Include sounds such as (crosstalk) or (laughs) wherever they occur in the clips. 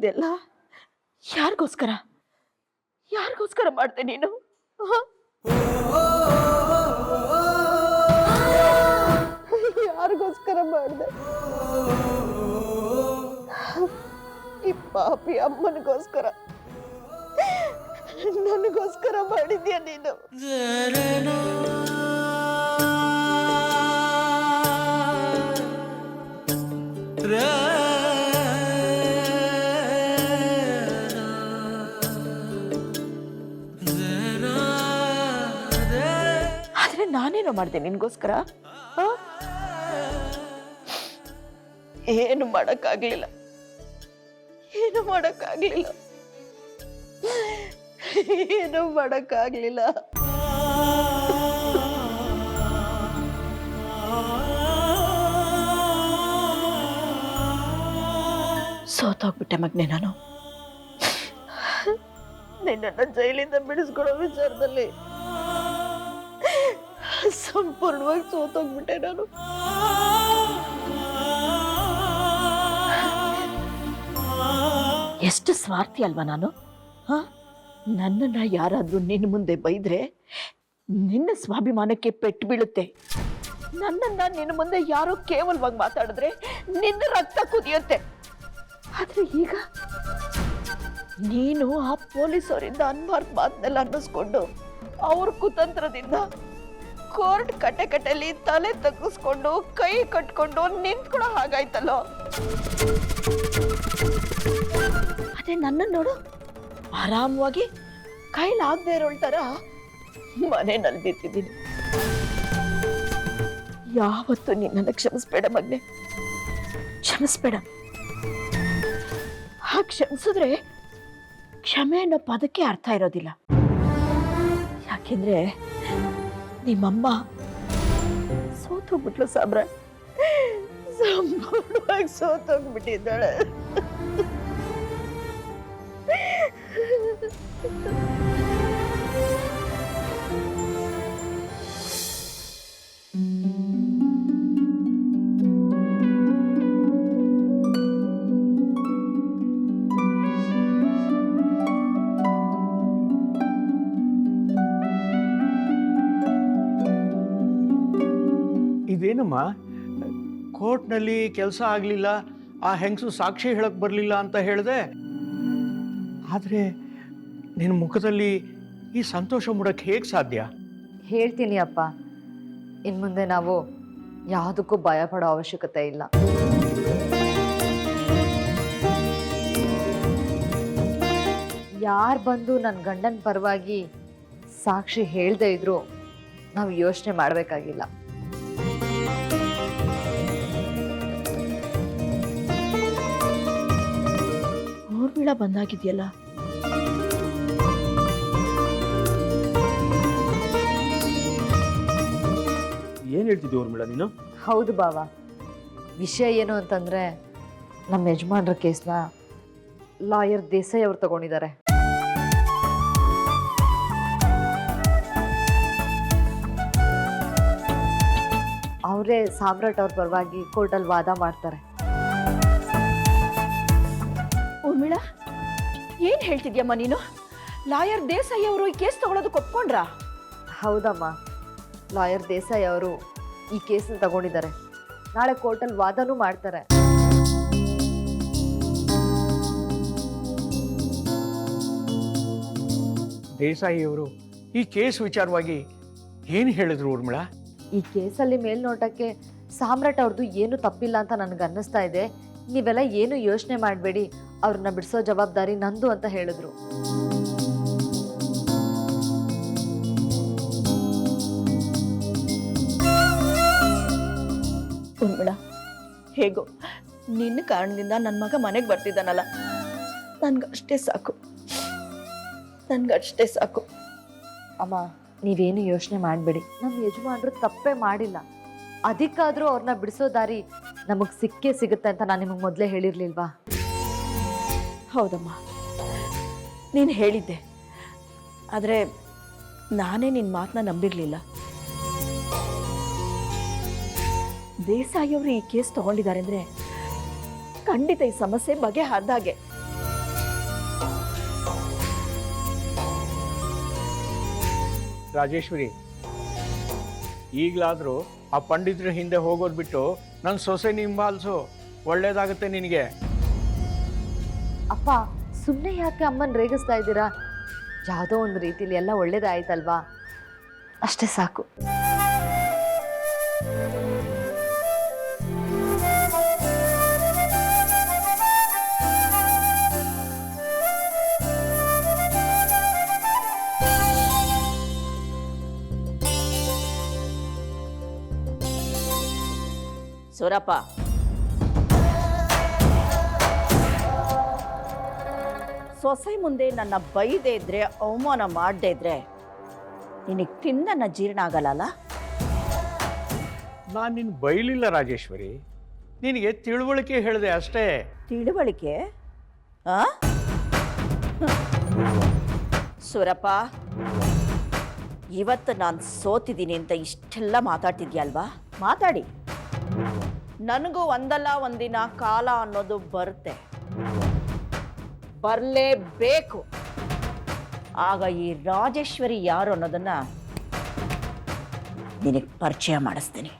ಇದೆಲ್ಲ ಯಾರಿಗೋಸ್ಕರ? ಯಾರಿಗೋಸ್ಕರ ಮಾಡ್ದೆ ನೀನು? ಯಾರಿಗೋಸ್ಕರ ಮಾಡ್ದೆ? ಈ ಪಾಪಿ ಅಮ್ಮನಿಗೋಸ್ಕರ. ನನಗೋಸ್ಕರ ಮಾಡಿದ್ಯಾ ನೀನು? ಆದ್ರೆ ನಾನೇನೋ ಮಾಡಿದೆ ನಿನ್ಗೋಸ್ಕರ? ಏನು ಮಾಡಕ್ಕಾಗ್ಲಿಲ್ಲ. ಏನು ಮಾಡಕ್ಕಾಗ್ಲಿಲ್ಲ. ಏನು ಮಾಡಕ್ಕಾಗ್ಲಿಲ್ಲ. ಸೋತೋಗ್ಬಿಟ್ಟೆ ಮಗ್ನೆ ನಾನು. ನಿನ್ನನ್ನು ಜೈಲಿಂದ ಬಿಡಿಸ್ಕೊಡೋ ವಿಚಾರದಲ್ಲಿ ಸಂಪೂರ್ಣವಾಗಿ ಸೋತೋಗ್ಬಿಟ್ಟೆ ನಾನು. ಎಷ್ಟು ಸ್ವಾರ್ಥಿ ಅಲ್ವಾ ನಾನು? ಹ? ನನ್ನನ್ನ ಯಾರಾದ್ರೂ ನಿನ್ನ ಮುಂದೆ ಬೈದ್ರೆ ನಿನ್ನ ಸ್ವಾಭಿಮಾನಕ್ಕೆ ಪೆಟ್ಟು ಬೀಳುತ್ತೆ. ನನ್ನನ್ನ ನಿನ್ನ ಮುಂದೆ ಯಾರೋ ಕೇವಲವಾಗಿ ಮಾತಾಡಿದ್ರೆ ನಿನ್ನ ರಕ್ತ ಕುದಿಯುತ್ತೆ. ಆದ್ರೆ ಈಗ ನೀನು ಆ ಪೊಲೀಸವರಿಂದ ಅನ್ಬಾರ್ದು ಮಾತನ್ನೆಲ್ಲ ಅನ್ನಿಸ್ಕೊಂಡು ಅವ್ರ ಕುತಂತ್ರದಿಂದ ಕೋರ್ಟ್ ಕಟ್ಟೆ ಕಟ್ಟೆಲಿ ತಲೆ ತಗ್ಗಿಸ್ಕೊಂಡು ಕೈ ಕಟ್ಕೊಂಡು ನಿಂತ್ಕೊಳ್ಳೋ ಹಾಗಾಯ್ತಲ್ಲೋ? ಅದೇ ನನ್ನ ನೋಡು. ಆರಾಮವಾಗಿ ಕೈಲಾಗದೆ ಇರೋಳ್ ಥರ ಮನೆಯಲ್ಲಿ ನಿಂತಿದ್ದೀನಿ. ಯಾವತ್ತೂ ನಿನ್ನನ್ನು ಕ್ಷಮಿಸ್ಬೇಡ ಮಗ್ನೆ. ಕ್ಷಮಿಸ್ಬೇಡ. ಆ ಕ್ಷಮಿಸಿದ್ರೆ ಕ್ಷಮೆ ಅನ್ನೋ ಪದಕ್ಕೆ ಅರ್ಥ ಇರೋದಿಲ್ಲ. ಯಾಕೆಂದ್ರೆ ನಿಮ್ಮಮ್ಮ. ಸೋತೋಗ್ಬಿಟ್ಲು ಸಾಬ್ರ ಸಂಪೂರ್ಣವಾಗಿ ಸೋತೋಗ್ಬಿಟ್ಟಿದ್ದಾಳೆ. ಕೋರ್ಟ್ನಲ್ಲಿ ಕೆಲಸ ಆಗಲಿಲ್ಲ, ಆ ಹೆಂಗಸು ಸಾಕ್ಷಿ ಹೇಳಕ್ ಬರಲಿಲ್ಲ ಅಂತ ಹೇಳಿದೆ. ಆದರೆ ನಿನ್ನ ಮುಖದಲ್ಲಿ ಈ ಸಂತೋಷ ಮೂಡಕ್ಕೆ ಹೇಗೆ ಸಾಧ್ಯ? ಹೇಳ್ತೀನಿ ಅಪ್ಪ. ಇನ್ನು ಮುಂದೆ ನಾವು ಯಾವುದಕ್ಕೂ ಭಯ ಪಡೋ ಅವಶ್ಯಕತೆ ಇಲ್ಲ. ಯಾರು ಬಂದು ನನ್ನ ಗಂಡನ ಪರವಾಗಿ ಸಾಕ್ಷಿ ಹೇಳದೇ ಇದ್ರು, ನಾವು ಯೋಚನೆ ಮಾಡಬೇಕಾಗಿಲ್ಲ. ಊರ್ಮಿಳ ಬಂದಾಗಿದೆಯಲ್ಲ? ಏನು ಹೇಳ್ತಿದ್ದೆ ಊರ್ಮಿಳ ನೀನು? ಹೌದು ಬಾವ. ವಿಷಯ ಏನು ಅಂತಂದ್ರೆ ನಮ್ಮ ಯಜಮಾನ್ರ ಕೇಸ್ನ ಲಾಯರ್ ದೇಸಾಯಿ ಅವ್ರು ತಗೊಂಡಿದ್ದಾರೆ ಅವರೇ ಸಾಮ್ರಾಟ್ ಅವ್ರ ಪರವಾಗಿ ಕೋರ್ಟಲ್ಲಿ ವಾದ ಮಾಡ್ತಾರೆ. ಏನ್ ಹೇಳ್ತಿದ್ಯಮ್ಮ ನೀನು? ಲಾಯರ್ ದೇಸಾಯಿ ಅವರು ಈ ಕೇಸ್ ತಗೊಳೋದಕ್ಕೆ ಒಪ್ಕೊಂಡ್ರಾ? ಹೌದಮ್ಮ. ಲಾಯರ್ ದೇಸಾಯಿ ಅವರು ಈ ಕೇಸನ್ನ ತಗೊಂಡಿದ್ದಾರೆ. ನಾಳೆ ಕೋರ್ಟಲ್ಲಿ ವಾದನೂ ಮಾಡ್ತಾರೆ. ದೇಸಾಯಿಯವರು ಈ ಕೇಸ್ ವಿಚಾರವಾಗಿ ಏನು ಹೇಳಿದ್ರು ಊರ್ಮಿಳ? ಈ ಕೇಸಲ್ಲಿ ಮೇಲ್ನೋಟಕ್ಕೆ ಸಾಮ್ರಾಟ್ ಅವ್ರದ್ದು ಏನು ತಪ್ಪಿಲ್ಲ ಅಂತ ನನಗೆ ಅನ್ನಿಸ್ತಾ ಇದೆ. ನೀವೆಲ್ಲ ಏನು ಯೋಚನೆ ಮಾಡಬೇಡಿ. ಅವ್ರನ್ನ ಬಿಡಿಸೋ ಜವಾಬ್ದಾರಿ ನಂದು ಅಂತ ಹೇಳಿದ್ರು. ಹೇಗೋ? ನಿನ್ನ ಕಾರಣದಿಂದ ನನ್ನ ಮಗ ಮನೆಗೆ ಬರ್ತಿದ್ದಾನಲ್ಲ. ನನ್ಗಷ್ಟೇ ಸಾಕು. ನನ್ಗಷ್ಟೇ ಸಾಕು. ಅಮ್ಮ ನೀವೇನು ಯೋಚನೆ ಮಾಡಬೇಡಿ. ನಮ್ಮ ಯಜಮಾನರು ತಪ್ಪೇ ಮಾಡಿಲ್ಲ. ಅದಕ್ಕಾದರೂ ಅವ್ರನ್ನ ಬಿಡಿಸೋ ದಾರಿ ನಮಗೆ ಸಿಕ್ಕೇ ಸಿಗುತ್ತೆ ಅಂತ ನಾನು ನಿಮಗೆ ಮೊದಲೇ ಹೇಳಿರ್ಲಿಲ್ವಾ? ಹೌದಮ್ಮ. ನೀನು ಹೇಳಿದ್ದೆ. ಆದರೆ ನಾನೇ ನಿನ್ನ ಮಾತನ್ನ ನಂಬಿರಲಿಲ್ಲ. ದೇಸಾಯಿಯವರು ಈ ಕೇಸ್ ತಗೊಂಡಿದ್ದಾರೆ ಅಂದರೆ ಖಂಡಿತ ಈ ಸಮಸ್ಯೆ ಬಗೆ ಹಾಗೆ. ರಾಜೇಶ್ವರಿ ಈಗಲಾದರೂ ಆ ಪಂಡಿತರ ಹಿಂದೆ ಹೋಗೋದು ಬಿಟ್ಟು ನನ್ನ ಸೊಸೆ ನಿಂಬಾಲ್ಸು ಒಳ್ಳೇದಾಗುತ್ತೆ ನಿನಗೆ. ಅಪ್ಪ ಸುಮ್ಮನೆ ಯಾಕೆ ಅಮ್ಮನ ರೇಗಿಸ್ತಾ ಇದ್ದೀರಾ? ಯಾವುದೋ ಒಂದು ರೀತಿಲಿ ಎಲ್ಲ ಒಳ್ಳೇದಾಯ್ತಲ್ವಾ? ಅಷ್ಟೇ ಸಾಕು. ಸೂರಪ್ಪ. ಸೊಸೆ ಮುಂದೆ ನನ್ನ ಬೈದೇ ಇದ್ರೆ ಅವಮಾನ ಮಾಡದೇ ಇದ್ರೆ ನಿನಗೆ ತಿಂದನ್ನ ಜೀರ್ಣ ಆಗಲ್ಲ ನಾನು ನಿನ್ನ ಬೈಲಿಲ್ಲ ರಾಜೇಶ್ವರಿ. ನಿನಗೆ ತಿಳುವಳಿಕೆ ಹೇಳಿದೆ ಅಷ್ಟೇ. ತಿಳುವಳಿಕೆ? ಆ? ಸೂರಪ್ಪ ಇವತ್ತು ನಾನು ಸೋತಿದ್ದೀನಿ ಅಂತ ಇಷ್ಟೆಲ್ಲ ಮಾತಾಡ್ತಿದ್ಯಲ್ವಾ? ಮಾತಾಡಿ. ನನಗೂ ಒಂದಲ್ಲ, ಒಂದಿನ ಕಾಲ ಅನ್ನೋದು ಬರುತ್ತೆ. ಬರಲೇಬೇಕು. ಆಗ ಈ ರಾಜೇಶ್ವರಿ ಯಾರು ಅನ್ನೋದನ್ನ ನಿನಗೆ ಪರಿಚಯ ಮಾಡಿಸ್ತೀನಿ.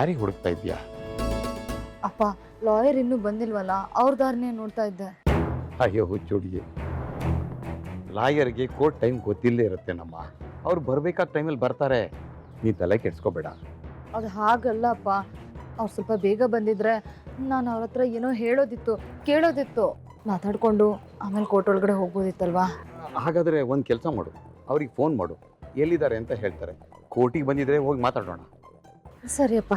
ಯಾರಿಗೆ ಹುಡುಕ್ತಾ ಇದೆಯಾ ಅಪ್ಪ ಲಾಯರ್ ಇನ್ನೂ ಬಂದಿಲ್ವಲ್ಲ ಅವ್ರ ದಾರಿನೇ ನೋಡ್ತಾ ಇದ್ದೆ. ಅಯ್ಯೋ ಹುಚ್ಚುಡಿಗೆ ಲಾಯರ್ಗೆ ಕೋರ್ಟ್ ಟೈಮ್ ಗೊತ್ತಿಲ್ಲದೆ ಇರುತ್ತೆ ನಮ್ಮ. ಅವ್ರು ಬರಬೇಕಾದ ಟೈಮಲ್ಲಿ ಬರ್ತಾರೆ. ನೀ ತಲೆ ಕೆಡ್ಸ್ಕೋಬೇಡ. ಅದು ಹಾಗಲ್ಲ ಅಪ್ಪ. ಅವ್ರು ಸ್ವಲ್ಪ ಬೇಗ ಬಂದಿದ್ರೆ ನಾನು ಅವ್ರ ಹತ್ರ ಏನೋ ಹೇಳೋದಿತ್ತು ಕೇಳೋದಿತ್ತು. ಮಾತಾಡ್ಕೊಂಡು ಆಮೇಲೆ ಕೋರ್ಟ್ ಒಳಗಡೆ ಹೋಗ್ಬೋದಿತ್ತಲ್ವಾ? ಹಾಗಾದರೆ ಒಂದು ಕೆಲಸ ಮಾಡು. ಅವ್ರಿಗೆ ಫೋನ್ ಮಾಡು. ಎಲ್ಲಿದ್ದಾರೆ ಅಂತ ಹೇಳ್ತಾರೆ. ಕೋರ್ಟಿಗೆ ಬಂದಿದ್ರೆ ಹೋಗಿ ಮಾತಾಡೋಣ. ಸರಿ ಅಪ್ಪ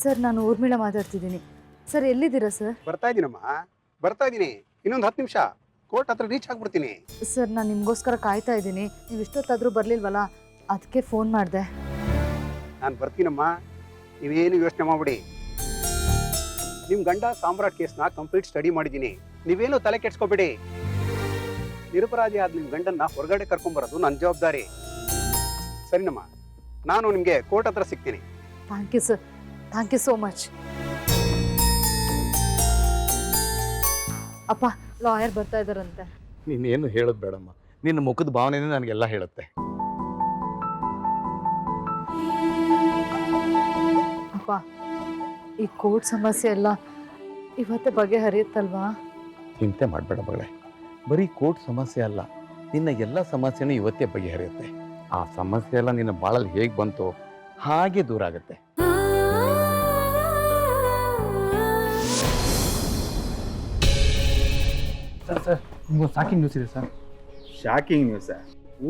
ಸರ್ ನಾನು ಊರ್ಮಿಳ ಮಾತಾಡ್ತಿದ್ದೀನಿ. ಸರ್ ಎಲ್ಲಿದ್ದೀರಾ ಸರ್? ಬರ್ತಾ ಇದೀನಮ್ಮ. ಬರ್ತಾ ಇದೀನಿ. ಇನ್ನೊಂದು ಹತ್ತು ನಿಮಿಷ. ಕೋರ್ಟ್ ಹತ್ರ ರೀಚ್ ಆಗ್ಬಿಡ್ತೀನಿ. ಸರ್ ನಾನು ನಿಮಗೋಸ್ಕರ ಕಾಯ್ತಾ ಇದ್ದೀನಿ. ನೀವು ಇಷ್ಟೊತ್ತಾದರೂ ಬರಲಿಲ್ವಲ್ಲ? ಅದಕ್ಕೆ ಫೋನ್ ಮಾಡಿದೆ. ನಾನು ಬರ್ತೀನಮ್ಮ ನೀವೇನು ಯೋಚನೆ ಮಾಡ್ಬಿಡಿ. ನಿಮ್ಮ ಗಂಡ ಸಾಮ್ರಾಟ್ ಕೇಸ್ನ ಕಂಪ್ಲೀಟ್ ಸ್ಟಡಿ ಮಾಡಿದ್ದೀನಿ ನೀವೇನು ತಲೆ ಕೆಡ್ಸ್ಕೊಬೇಡಿ. ನಿರಪರಾಧಿ ಆದ ನಿಮ್ಮ ಗಂಡನ್ನ ಹೊರಗಡೆ ಕರ್ಕೊಂಬರೋದು ನನ್ನ ಜವಾಬ್ದಾರಿ. ಸರಿನಮ್ಮ ನಾನು ನಿಮಗೆ ಕೋರ್ಟ್ ಹತ್ರ ಸಿಗ್ತೀನಿ. Thank you sir thank you so much ಅಪ್ಪ ಲಾಯರ್ ಬರ್ತಾ ಇದ್ದಾರಂತೆ. ನೀನೇನು ಹೇಳೋದು ಬೇಡಮ್ಮ. ನಿನ್ನ ಮುಖದ ಭಾವನೆನೇ ನನಗೆಲ್ಲ ಹೇಳುತ್ತೆ. ಅಪ್ಪ ಈ ಕೋರ್ಟ್ ಸಮಸ್ಯೆ ಎಲ್ಲ ಇವತ್ತೇ ಬಗೆಹರಿಯುತ್ತಲ್ವಾ? ಚಿಂತೆ ಮಾಡಬೇಡ ಮಗಳೇ. ಬರೀ ಕೋರ್ಟ್ ಸಮಸ್ಯೆ ಅಲ್ಲ ನಿನ್ನ ಎಲ್ಲ ಸಮಸ್ಯೆನೂ ಇವತ್ತೇ ಬಗೆಹರಿಯುತ್ತೆ. ಆ ಸಮಸ್ಯೆ ಎಲ್ಲ ನಿನ್ನ ಬಾಳಲ್ಲಿ ಹೇಗೆ ಬಂತು ಹಾಗೆ ದೂರ ಆಗುತ್ತೆ. ಸರ್ ಸರ್ ನಿಮ್ಗೊಂದು ಶಾಕಿಂಗ್ ನ್ಯೂಸ್ ಇದೆ ಸರ್. ಶಾಕಿಂಗ್ ನ್ಯೂಸ್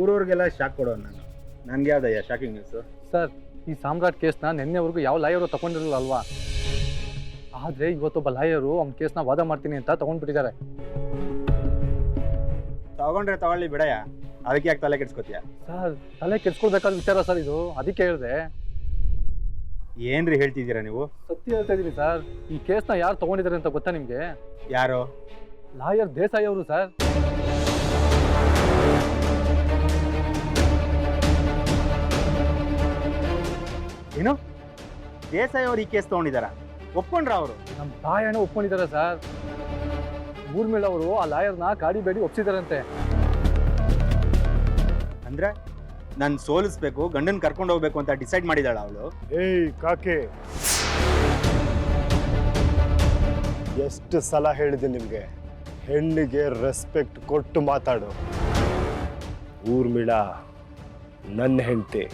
ಊರವ್ರಿಗೆಲ್ಲ ಶಾಕ್ ಕೊಡೋನು ನಾನು. ನನಗೆ ಯಾವ್ದಯ್ಯ ಶಾಕಿಂಗ್ ನ್ಯೂಸು ಸರ್ ಈ ಸಾಮ್ರಾಟ್ ಕೇಸ್ನ ನಿನ್ನೆವರೆಗೂ ಯಾವ ಲಾಯರು ತಗೊಂಡಿರಲಿಲ್ಲ ಅಲ್ವಾ ಆದರೆ ಇವತ್ತೊಬ್ಬ ಲಾಯರು ಅವ್ನ ಕೇಸ್ನ ವಾದ ಮಾಡ್ತೀನಿ ಅಂತ ತಗೊಂಡ್ಬಿಟ್ಟಿದ್ದಾರೆ. ತಗೊಂಡ್ರೆ ತಗೊಳ್ಳಿ ಬಿಡಯ್ಯ. ಅದಕ್ಕೆ ಯಾಕೆ ತಲೆ ಕೆಡ್ಸ್ಕೊತೀಯ? ಸರ್ ತಲೆ ಕೆಡ್ಸ್ಕೊಳ್ಬೇಕಾದ ವಿಚಾರ ಸರ್ ಇದು. ಅದಕ್ಕೆ ಹೇಳಿದೆ. ಏನ್ರಿ ಹೇಳ್ತಿದ್ದೀರಾ ನೀವು? ಸತ್ಯ ಹೇಳ್ತಾ ಇದ್ದೀನಿ ಸರ್. ಈ ಕೇಸ್ನ ಯಾರು ತಗೊಂಡಿದ್ದಾರೆ ಅಂತ ಗೊತ್ತಾ ನಿಮಗೆ? ಯಾರು? ಲಾಯರ್ ದೇಸಾಯಿ ಅವರು ಸರ್. ಏನು? ದೇಸಾಯಿ ಅವ್ರು ಈ ಕೇಸ್ ತಗೊಂಡಿದಾರ ಒಪ್ಕೊಂಡ್ರ ಅವರು? ನಮ್ಮ ತಾಯಣ್ಣ ಒಪ್ಕೊಂಡಿದ್ದಾರೆ ಸರ್. ಊರ್ಮಿಳ ಅವರು ಆ ಲಾಯರ್ನ ಗಾಡಿ ಬೇಡಿ ಒಪ್ಸಿದಾರಂತೆ. ಅಂದ್ರೆ ನಾನು ಸೋಲಿಸ್ಬೇಕು ಗಂಡನ್ ಕರ್ಕೊಂಡು ಹೋಗ್ಬೇಕು ಅಂತ ಡಿಸೈಡ್ ಮಾಡಿದಾಳ ಅವಳು? ಏಯ್ ಕಾಕೆ. ಎಷ್ಟು ಸಲ ಹೇಳಿದೆ ನಿಮಗೆ? ಹೆಣ್ಣಿಗೆ ರೆಸ್ಪೆಕ್ಟ್ ಕೊಟ್ಟು ಮಾತಾಡು. ಊರ್ಮಿಳ ನನ್ನ ಹೆಂಡತಿ.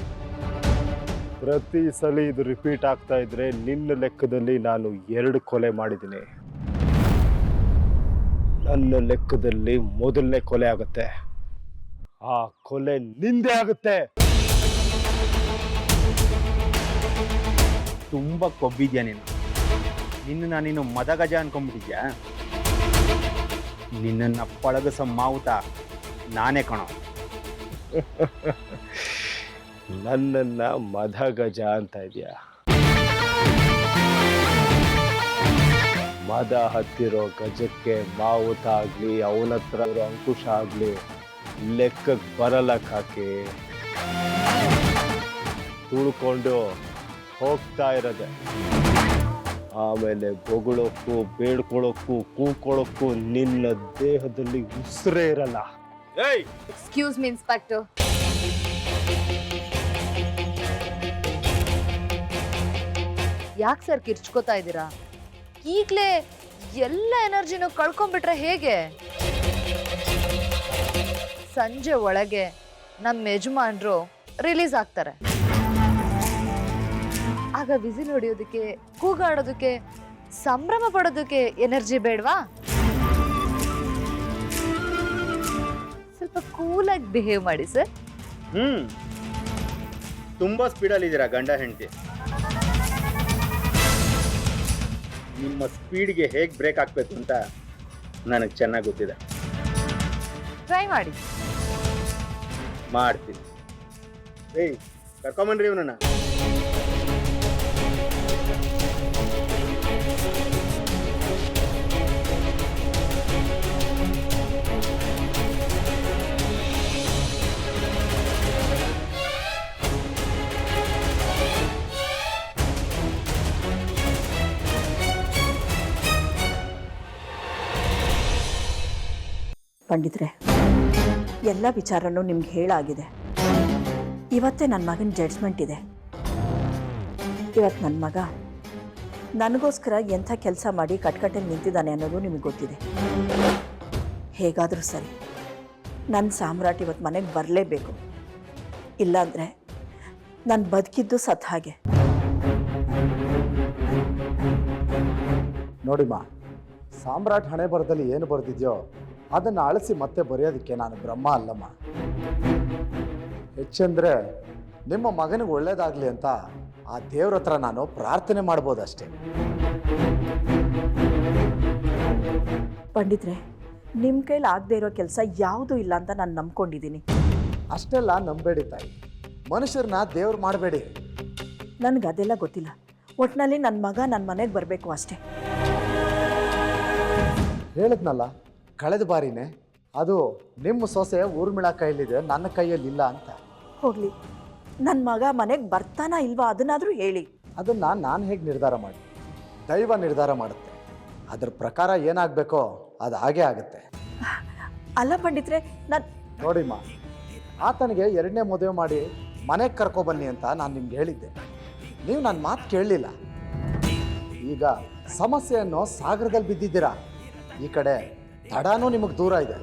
ಪ್ರತಿ ಸಲ ಇದು ರಿಪೀಟ್ ಆಗ್ತಾ ಇದ್ರೆ ನಿನ್ನ ಲೆಕ್ಕದಲ್ಲಿ ನಾನು ಎರಡು ಕೊಲೆ ಮಾಡಿದ್ದೀನಿ. ನನ್ನ ಲೆಕ್ಕದಲ್ಲಿ ಮೊದಲನೇ ಕೊಲೆ ಆಗುತ್ತೆ. ಆ ಕೊಲೆ ನಿಂದೆ ಆಗುತ್ತೆ. ತುಂಬ ಕೊಬ್ಬಿದ್ಯಾ ನೀನು? ನಿನ್ನ ನೀನು ಮದಗಜ ಅನ್ಕೊಂಡ್ಬಿಟ್ಟಿದ್ಯಾ? ನಿನ್ನನ್ನ ಪಳಗಸ ಮಾವುತ ನಾನೇ ಕಣೋ. (laughs) ನನ್ನನ್ನ ಮದಗಜ ಅಂತ ಇದೆಯಾ? ಮದ ಹತ್ತಿರೋ ಗಜಕ್ಕೆ ಮಾವುತ ಆಗ್ಲಿ ಅವನ ಹತ್ರ ಇರೋ ಅಂಕುಶ ಆಗ್ಲಿ ಲೆಕ್ಕಕ್ಕೆ ಬರಲ್ಲ ಕಾಕೆ ತುಳ್ಕೊಂಡು ಹೋಗ್ತಾ ಇರದೆ. ಆಮೇಲೆ ಬೊಗಳಕ್ಕೂ ಬೇಡ್ಕೊಳಕ್ಕೂ ಕೂಕೊಳ್ಳೋಕ್ಕೂ ನಿನ್ನ ದೇಹದಲ್ಲಿ ಉಸಿರೇ ಇರಲ್ಲ. ಏಯ್! ಎಕ್ಸ್ಕ್ಯೂಸ್ ಮೀ ಇನ್ಸ್ಪೆಕ್ಟರ್ ಯಾಕೆ ಸರ್ ಕಿರ್ಚ್ಕೋತಾ ಇದ್ದೀರಾ? ಈಗಲೇ ಎಲ್ಲ ಎನರ್ಜಿನೂ ಕಳ್ಕೊಂಡ್ಬಿಟ್ರೆ ಹೇಗೆ? ಸಂಜೆ ಒಳಗೆ ನಮ್ಮ ಯಜಮಾನ್ರು ರಿಲೀಸ್ ಆಗ್ತಾರೆ. ಆಗ ವಿಸಿಲ್ ಹೊಡೆಯೋದಕ್ಕೆ ಕೂಗಾಡೋದಕ್ಕೆ, ಸಂಭ್ರಮ ಪಡೋದಕ್ಕೆ ಎನರ್ಜಿ ಬೇಡವಾ? ಸ್ವಲ್ಪ ಕೂಲಾಗಿ ಬಿಹೇವ್ ಮಾಡಿ ಸರ್. ಹ್ಮ್. ತುಂಬಾ ಸ್ಪೀಡಲ್ಲಿದ್ದೀರಾ ಗಂಡ ಹೆಂಡತಿ. ನಿಮ್ಮ ಸ್ಪೀಡ್ಗೆ ಹೇಗೆ ಬ್ರೇಕ್ ಹಾಕ್ಬೇಕು ಅಂತ ನನಗೆ ಚೆನ್ನಾಗಿ ಗೊತ್ತಿದೆ. ಟ್ರೈ ಮಾಡಿ. ಮಾಡ್ತೀನಿ. ಏಯ್ ಕರ್ಕೊಂಬನ್ರಿ ಇವನನ್ನ. ಪಂಡಿತ್ರೆ ಎಲ್ಲ ವಿಚಾರನೂ ನಿಮ್ಗೆ ಹೇಳಾಗಿದೆ. ಇವತ್ತೇ ನನ್ನ ಮಗನ ಜಡ್ಜ್ಮೆಂಟ್ ಇದೆ. ಇವತ್ತು ನನ್ನ ಮಗ ನನಗೋಸ್ಕರ ಎಂಥ ಕೆಲಸ ಮಾಡಿ ಕಟ್ಕಟ್ಟಲ್ಲಿ ನಿಂತಿದ್ದಾನೆ ಅನ್ನೋದು ನಿಮಗೆ ಗೊತ್ತಿದೆ. ಹೇಗಾದರೂ ಸರಿ ನನ್ನ ಸಾಮ್ರಾಟ್ ಇವತ್ತು ಮನೆಗೆ ಬರಲೇಬೇಕು. ಇಲ್ಲಾಂದರೆ ನಾನು ಬದುಕಿದ್ದು ಸತ್ ಹಾಗೆ. ನೋಡಿಮ್ಮ ಸಾಮ್ರಾಟ್ ಹಣೆ ಬರದಲ್ಲಿ ಏನು ಬರೆದಿದೆಯೋ ಅದನ್ನು ಅಳಿಸಿ ಮತ್ತೆ ಬರೆಯೋದಕ್ಕೆ ನಾನು ಬ್ರಹ್ಮ ಅಲ್ಲಮ್ಮ. ಹೆಚ್ಚಂದ್ರೆ ನಿಮ್ಮ ಮಗನಿಗೆ ಒಳ್ಳೇದಾಗಲಿ ಅಂತ ಆ ದೇವ್ರ ಹತ್ರ ನಾನು ಪ್ರಾರ್ಥನೆ ಮಾಡ್ಬೋದಷ್ಟೇ ಪಂಡಿತ್ರೆ ನಿಮ್ಮ ಕೈಲಿ ಆಗದೆ ಇರೋ ಕೆಲಸ ಯಾವುದೂ ಇಲ್ಲ ಅಂತ ನಾನು ನಂಬ್ಕೊಂಡಿದ್ದೀನಿ ಅಷ್ಟೆಲ್ಲ ನಂಬೇಡಿ ತಾಯಿ. ಮನುಷ್ಯರನ್ನ ದೇವ್ರು ಮಾಡಬೇಡಿ. ನನಗೆ ಅದೆಲ್ಲ ಗೊತ್ತಿಲ್ಲ. ಒಟ್ಟಿನಲ್ಲಿ ನನ್ನ ಮಗ ನನ್ನ ಮನೆಗೆ ಬರಬೇಕು ಅಷ್ಟೇ. ಹೇಳಿದ್ನಲ್ಲ ಕಳೆದ ಬಾರಿನೇ ಅದು ನಿಮ್ಮ ಸೊಸೆ ಊರ್ಮಿಳ ಕೈಯಲ್ಲಿದೆ ನನ್ನ ಕೈಯಲ್ಲಿ ಇಲ್ಲ ಅಂತ. ಹೋಗ್ಲಿ. ನನ್ನ ಮಗ ಮನೆಗೆ ಬರ್ತಾನಾ ಇಲ್ವಾ ಅದನ್ನಾದರೂ ಹೇಳಿ. ಅದನ್ನು ನಾನು ಹೇಗೆ ನಿರ್ಧಾರ ಮಾಡಿ? ದೈವ ನಿರ್ಧಾರ ಮಾಡುತ್ತೆ. ಅದ್ರ ಪ್ರಕಾರ ಏನಾಗಬೇಕೋ ಅದು ಹಾಗೇ ಆಗುತ್ತೆ. ಅಲ್ಲ ಪಂಡಿತ್ರೆ ನಾನು ನೋಡಿಮ್ಮ ಆತನಿಗೆ ಎರಡನೇ ಮದುವೆ ಮಾಡಿ ಮನೆಗೆ ಕರ್ಕೊಬನ್ನಿ ಅಂತ ನಾನು ನಿಮ್ಗೆ ಹೇಳಿದ್ದೆ. ನೀವು ನನ್ನ ಮಾತು ಕೇಳಲಿಲ್ಲ. ಈಗ ಸಮಸ್ಯೆಯನ್ನು ಸಾಗರದಲ್ಲಿ ಬಿದ್ದಿದ್ದೀರಾ? ಈ ಕಡೆ ತಡಾನೂ ನಿಮಗೆ ದೂರ ಇದೆ.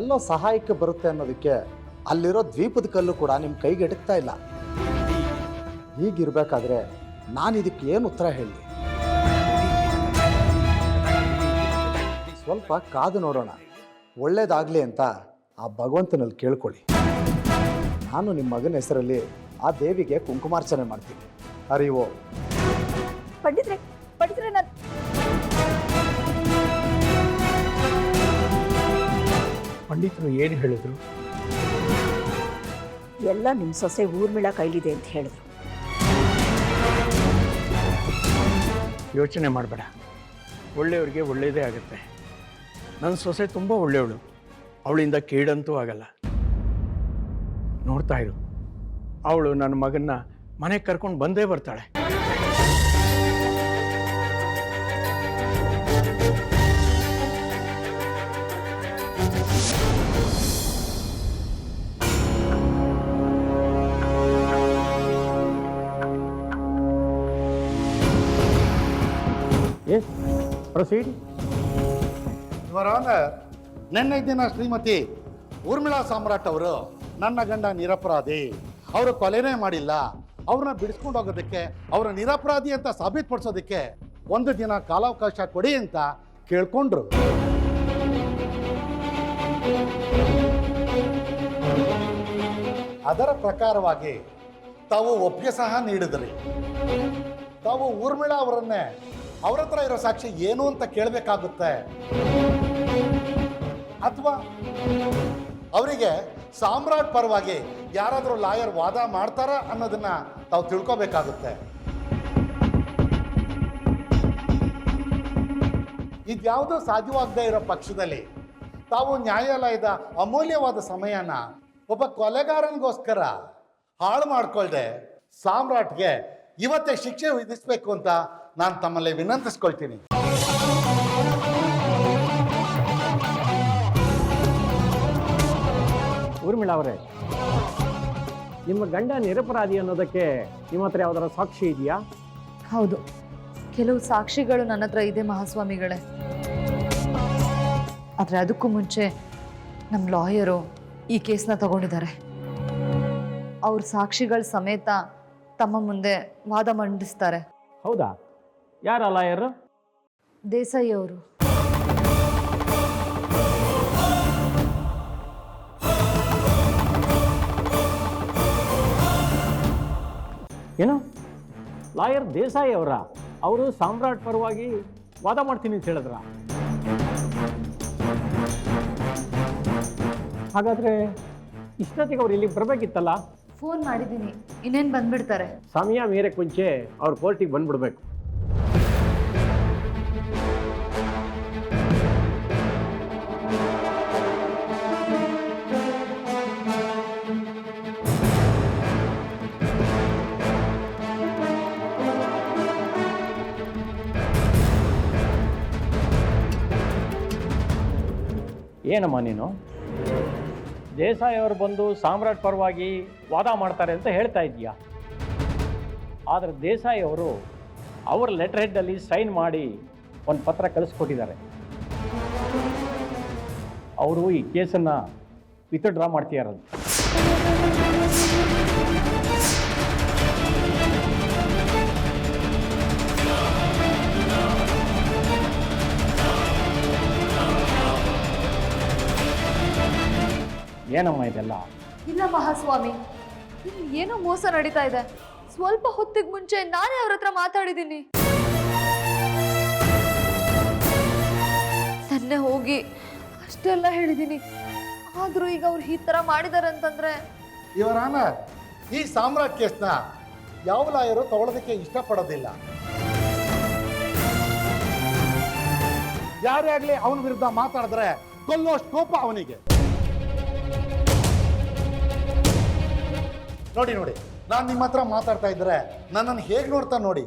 ಎಲ್ಲೋ ಸಹಾಯಕ್ಕೆ ಬರುತ್ತೆ ಅನ್ನೋದಕ್ಕೆ ಅಲ್ಲಿರೋ ದ್ವೀಪದ ಕಲ್ಲು ಕೂಡ ನಿಮ್ಮ ಕೈಗೆ ಎಡಕ್ತಾ ಇಲ್ಲ. ಹೀಗಿರ್ಬೇಕಾದ್ರೆ ನಾನು ಇದಕ್ಕೆ ಏನು ಉತ್ತರ ಹೇಳಿ? ಸ್ವಲ್ಪ ಕಾದು ನೋಡೋಣ. ಒಳ್ಳೇದಾಗಲಿ ಅಂತ ಆ ಭಗವಂತನಲ್ಲಿ ಕೇಳ್ಕೊಳ್ಳಿ. ನಾನು ನಿಮ್ಮ ಮಗನ ಹೆಸರಲ್ಲಿ ಆ ದೇವಿಗೆ ಕುಂಕುಮಾರ್ಚನೆ ಮಾಡ್ತೀನಿ. ಅರಿವೋ ಪಂಡಿತರು ಏನು ಹೇಳಿದ್ರು? ಎಲ್ಲ ನಿಮ್ಮ ಸೊಸೆ ಊರ್ಮಿಳ ಕೈಲಿದೆ ಅಂತ ಹೇಳಿದ್ರು. ಯೋಚನೆ ಮಾಡಬೇಡ. ಒಳ್ಳೆಯವ್ರಿಗೆ ಒಳ್ಳೆಯದೇ ಆಗುತ್ತೆ. ನನ್ನ ಸೊಸೆ ತುಂಬ ಒಳ್ಳೆಯವಳು. ಅವಳಿಂದ ಕೇಡಂತೂ ಆಗಲ್ಲ. ನೋಡ್ತಾ ಇರು. ಅವಳು ನನ್ನ ಮಗನ್ನ ಮನೆಗೆ ಕರ್ಕೊಂಡು ಬಂದೇ ಬರ್ತಾಳೆ. ಪ್ರೊಸೀಡ್ ಆನರ್ ನಿನ್ನೆ ದಿನ ಶ್ರೀಮತಿ ಊರ್ಮಿಳಾ ಸಾಮ್ರಾಟ್ ಅವರು ನನ್ನ ಗಂಡ ನಿರಪರಾಧಿ, ಅವರು ಕೊಲೆನೇ ಮಾಡಿಲ್ಲ, ಅವ್ರನ್ನ ಬಿಡಿಸ್ಕೊಂಡು ಹೋಗೋದಕ್ಕೆ, ಅವರ ನಿರಪರಾಧಿ ಅಂತ ಸಾಬೀತುಪಡಿಸೋದಕ್ಕೆ ಒಂದು ದಿನ ಕಾಲಾವಕಾಶ ಕೊಡಿ ಅಂತ ಕೇಳ್ಕೊಂಡ್ರು. ಅದರ ಪ್ರಕಾರವಾಗಿ ತಾವು ಒಪ್ಪಿಗೆ ಸಹ ನೀಡಿದ್ರಿ. ತಾವು ಊರ್ಮಿಳಾ ಅವರನ್ನೇ ಅವ್ರ ಹತ್ರ ಇರೋ ಸಾಕ್ಷಿ ಏನು ಅಂತ ಕೇಳಬೇಕಾಗುತ್ತೆ? ಅಥವಾ ಅವರಿಗೆ ಸಾಮ್ರಾಟ್ ಪರವಾಗಿ ಯಾರಾದರೂ ಲಾಯರ್ ವಾದ ಮಾಡ್ತಾರ ಅನ್ನೋದನ್ನ ತಾವು ತಿಳ್ಕೊಬೇಕಾಗುತ್ತೆ. ಇದ್ಯಾವುದೋ ಸಾಧ್ಯವಾಗದೇ ಇರೋ ಪಕ್ಷದಲ್ಲಿ ತಾವು ನ್ಯಾಯಾಲಯದ ಅಮೂಲ್ಯವಾದ ಸಮಯನ ಒಬ್ಬ ಕೊಲೆಗಾರನಿಗೋಸ್ಕರ ಹಾಳು ಮಾಡ್ಕೊಳ್ಳದೆ ಸಾಮ್ರಾಟ್ಗೆ ಇವತ್ತೇ ಶಿಕ್ಷೆ ವಿಧಿಸಬೇಕು ಅಂತ ನಾನು ತಮ್ಮಲ್ಲಿ ವಿನಂತಿಸ್ಕೊಳ್ತೀನಿ. ಊರ್ಮಿಳಾ ಅವರೇ ನಿಮ್ಮ ಗಂಡ ನಿರಪರಾಧಿ ಅನ್ನೋದಕ್ಕೆ ನಿಮ್ಮ ಹತ್ರ ಯಾವ್ದಾರ ಸಾಕ್ಷಿ ಇದೆಯಾ? ಹೌದು. ಕೆಲವು ಸಾಕ್ಷಿಗಳು ನನ್ನ ಹತ್ರ ಇದೆ ಮಹಾಸ್ವಾಮಿಗಳೇ. ಆದರೆ ಅದಕ್ಕೂ ಮುಂಚೆ ನಮ್ಮ ಲಾಯರು ಈ ಕೇಸ್ನ ತಗೊಂಡಿದ್ದಾರೆ. ಅವ್ರ ಸಾಕ್ಷಿಗಳ ಸಮೇತ ತಮ್ಮ ಮುಂದೆ ವಾದ ಮಂಡಿಸ್ತಾರೆ. ಹೌದಾ? ಯಾರ ಲಾಯರು? ದೇಸಾಯಿ ಅವರು ಏನು? ಲಾಯರ್ ದೇಸಾಯಿ ಅವರ ಅವರು ಸಾಮ್ರಾಟ್ ಪರವಾಗಿ ವಾದ ಮಾಡ್ತೀನಿ ಅಂತ ಹೇಳಿದ್ರ? ಹಾಗಾದ್ರೆ ಇಷ್ಟೊತ್ತಿಗೆ ಅವ್ರು ಇಲ್ಲಿಗೆ ಬರಬೇಕಿತ್ತಲ್ಲ? ಫೋನ್ ಮಾಡಿದ್ದೀನಿ ಇನ್ನೇನು ಬಂದ್ಬಿಡ್ತಾರೆ? ಸಮಯ ಮೀರಕ್ಕೆ ಮುಂಚೆ ಅವ್ರು ಕೋರ್ಟಿಗೆ ಬಂದ್ಬಿಡ್ಬೇಕು. ಏನಮ್ಮ ನೀನು? ದೇಸಾಯಿ ಅವರು ಬಂದು ಸಾಮ್ರಾಟ್ ಪರವಾಗಿ ವಾದ ಮಾಡ್ತಾರೆ ಅಂತ ಹೇಳ್ತಾ ಇದ್ದೀಯಾ? ಆದರೆ ದೇಸಾಯಿ ಅವರು ಅವರ ಲೆಟರ್ ಹೆಡ್ಡಲ್ಲಿ ಸೈನ್ ಮಾಡಿ ಒಂದು ಪತ್ರ ಕಳಿಸ್ಕೊಟ್ಟಿದ್ದಾರೆ. ಅವರು ಈ ಕೇಸನ್ನು ವಿತ್ಡ್ರಾ ಮಾಡ್ತಿದಾರಂತೆ ಏನಮ್ಮ ಇದೆಲ್ಲ? ಇಲ್ಲ ಮಹಾಸ್ವಾಮಿ ಇಲ್ಲಿ ಏನೋ ಮೋಸ ನಡೀತಾ ಇದೆ. ಸ್ವಲ್ಪ ಹೊತ್ತಿಗೆ ಮುಂಚೆ ನಾನೇ ಅವ್ರ ಹತ್ರ ಮಾತಾಡಿದ್ದೀನಿ. ಸನ್ನೆ ಹೋಗಿ ಅಷ್ಟೆಲ್ಲ ಹೇಳಿದ್ದೀನಿ. ಆದ್ರೂ ಈಗ ಅವ್ರು ಈ ತರ ಮಾಡಿದಾರೆ ಅಂತಂದ್ರೆ ಇವರ ಈ ಸಾಮ್ರಾಟ್ ಕೇಸ್ನ ಯಾವ ಲಾಯರು ತಗೊಳ್ಳೋದಕ್ಕೆ ಇಷ್ಟಪಡೋದಿಲ್ಲ. ಯಾರೇ ಆಗಲಿ ಅವನ ವಿರುದ್ಧ ಮಾತಾಡಿದ್ರೆ ಕೊಲ್ಲೋ ಸ್ಕೋಪ ಅವನಿಗೆ. ನೋಡಿ ನೋಡಿ. ನಾನು ನಿಮ್ಮ ಹತ್ರ ಮಾತಾಡ್ತಾ ಇದ್ರೆ ನನ್ನನ್ನು ಹೇಗೆ ನೋಡ್ತಾ ನೋಡಿ?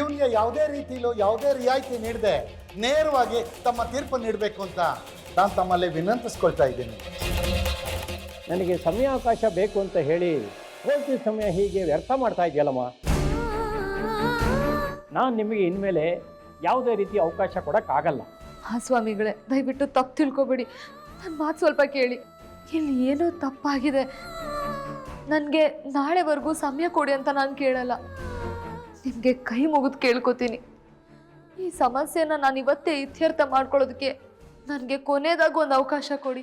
ಇವನಿಗೆ ಯಾವುದೇ ರೀತಿಲೂ ಯಾವುದೇ ರಿಯಾಯಿತಿ ನೀಡದೆ ನೇರವಾಗಿ ತಮ್ಮ ತೀರ್ಪು ನೀಡಬೇಕು ಅಂತ ನಾನು ತಮ್ಮಲ್ಲಿ ವಿನಂತಿಸ್ಕೊಳ್ತಾ ಇದ್ದೀನಿ. ನನಗೆ ಸಮಯಾವಕಾಶ ಬೇಕು ಅಂತ ಹೇಳಿ ಹೋಲ್ತಿ ಸಮಯ ಹೀಗೆ ವ್ಯರ್ಥ ಮಾಡ್ತಾ ಇದೆಯಲ್ಲಮ್ಮ? ನಾನು ನಿಮಗೆ ಇನ್ಮೇಲೆ ಯಾವುದೇ ರೀತಿ ಅವಕಾಶ ಕೊಡೋಕ್ಕಾಗಲ್ಲ. ಮಹಾಸ್ವಾಮಿಗಳೇ ದಯವಿಟ್ಟು ತಪ್ಪು ತಿಳ್ಕೊಬೇಡಿ. ನನ್ನ ಮಾತು ಸ್ವಲ್ಪ ಕೇಳಿ. ಇಲ್ಲಿ ಏನೋ ತಪ್ಪಾಗಿದೆ. ನನಗೆ ನಾಳೆವರೆಗೂ ಸಮಯ ಕೊಡಿ ಅಂತ ನಾನು ಕೇಳಲ್ಲ. ನಿಮಗೆ ಕೈ ಮುಗಿದು ಕೇಳ್ಕೊತೀನಿ. ಈ ಸಮಸ್ಯೆನ ನಾನು ಇವತ್ತೇ ಇತ್ಯರ್ಥ ಮಾಡ್ಕೊಳ್ಳೋದಕ್ಕೆ ನನಗೆ ಕೊನೆಯದಾಗ ಒಂದು ಅವಕಾಶ ಕೊಡಿ.